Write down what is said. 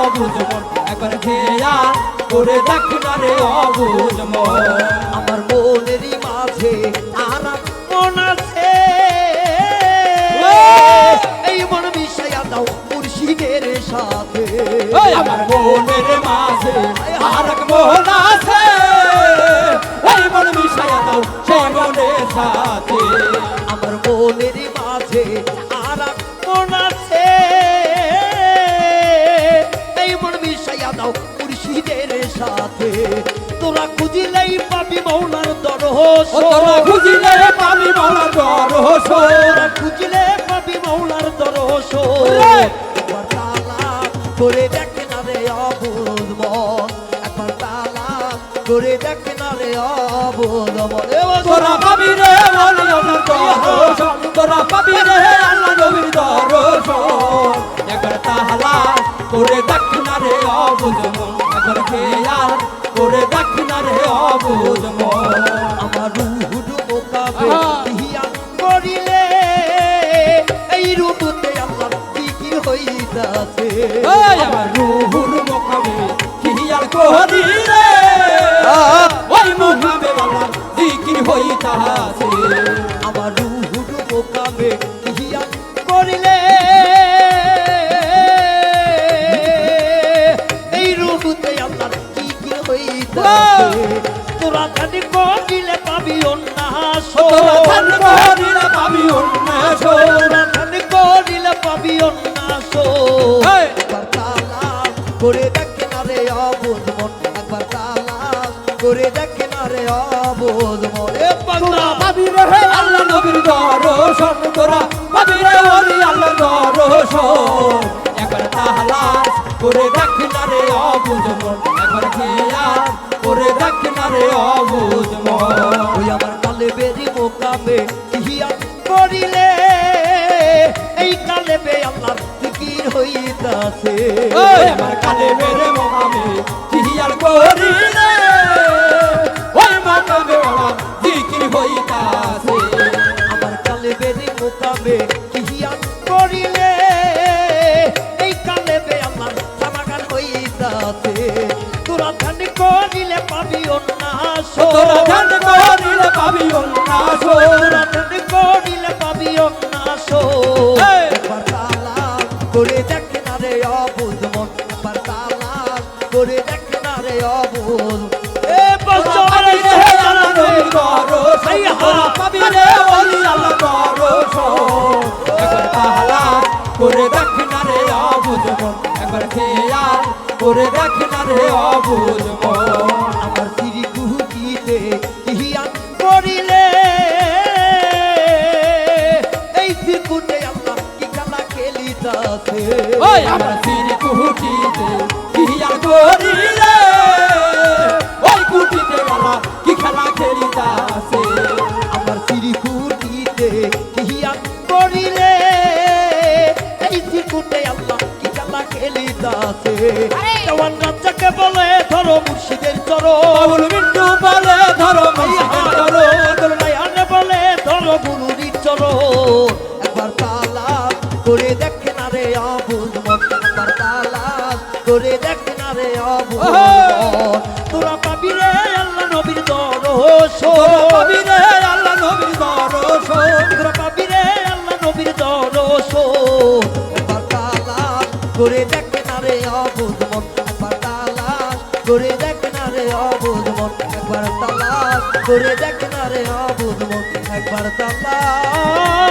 অবুঝ মন। একবার খেয়া করে দেখ না রে অবুঝ মন। আমার মনেরই মাঝে আর মন আছে। এই মন মিশাইয়া দাও মুর্শিদের সাথে। আমার মনের মাঝে আর মন আছে। ওই মন মিশাইয়া দাও মনের সাথে। আমার মনেরই মাঝে আর মন মিশাইয়া দাও মুর্শিদের সাথে। তোরা খুঁজিলেই পাবি মৌলার দরহস তোরা খুঁজিলে পাবি মলার রহস্য তোরা খুঁজলে পাবি মৌলার দরস রে! একবার তালা করে দেখ না রে অবুধ মন। একবার তালা করে দেখ না রে অবুধ মন। তোরা পাবি রে আমার দর্শন তোরা পাবি রে আল্লাহ হইতাছে আমার রুহুর মোকামে কিয়াল কোহরি রে ওই মোকামে বাবা জিকির হইতাছে। আমার রুহুর মোকাবে হিয়া করিলে। এই রূপতে আমার কি কি হইতাছে তোরা জানি করিলে পাবি অন্যাস। তোরা ধান করিলে পাবি উন্মেষ তোরা জানি করিলে পাবি অন্যাস। এই! একবার তালাশ করে দেখে না রে অবোধ মন। একবার তালাশ করে দেখে না রে অবোধ মন। তোরা পাবি রে আল্লাহ নবীর দর্শন তোরা পাবি রে ওলি আল্লাহ দর্শন। একবার তাহলাস করে দেখ না রে অবুঝ মন। একবার খেয়াল করে দেখ না রে অবুঝ মন। ওই আমার কালে মেরে মন একবার তালাশ করে দেখ না রে অবুধ এ বছর পাবি রে আল্লাহ নবীর দর্শন তোরা পাবি রে ওলি আল্লাহ দর্শন একবার তাহলা করে দেখ না রে অবুঝ মন একবার খেয়াল করে দেখ না রে অবুঝ মন আমার সিঁড়ি কুহুকিতে হিয়া করিলে এই সিরকুটে আল্লাহ কি খেলা খেলিতাছে? ওই আমার সিরি কুহুটিতে কিয়াল করিলে ওই কুটিতে গেলা কি খেলা খেলিতাছে? আমার সিঁড়ি কুহুকিতে হিয়া করিলে এই সিরকুটে আল্লাহ কি খেলা খেলিতাছে? দেওয়ান রাজ্জাকে বলে ধরো মুর্শিদের চরণ। বলে অবুধ একবার তালাশ করে দেখ না রে অবুধ তোরা পাবি রে আল্লাহ নবীর দরস তোরা পাবি রে আল্লাহ নবীর দর্শন তোরা পাবি রে আল্লাহ নবীর দরস তালাশ করে দেখ না রে অবুধ একবার তালাশ করে দেখ না রে অবুধ একবার তালাশ করে দেখ না রে অবুধ একবার তালাশ।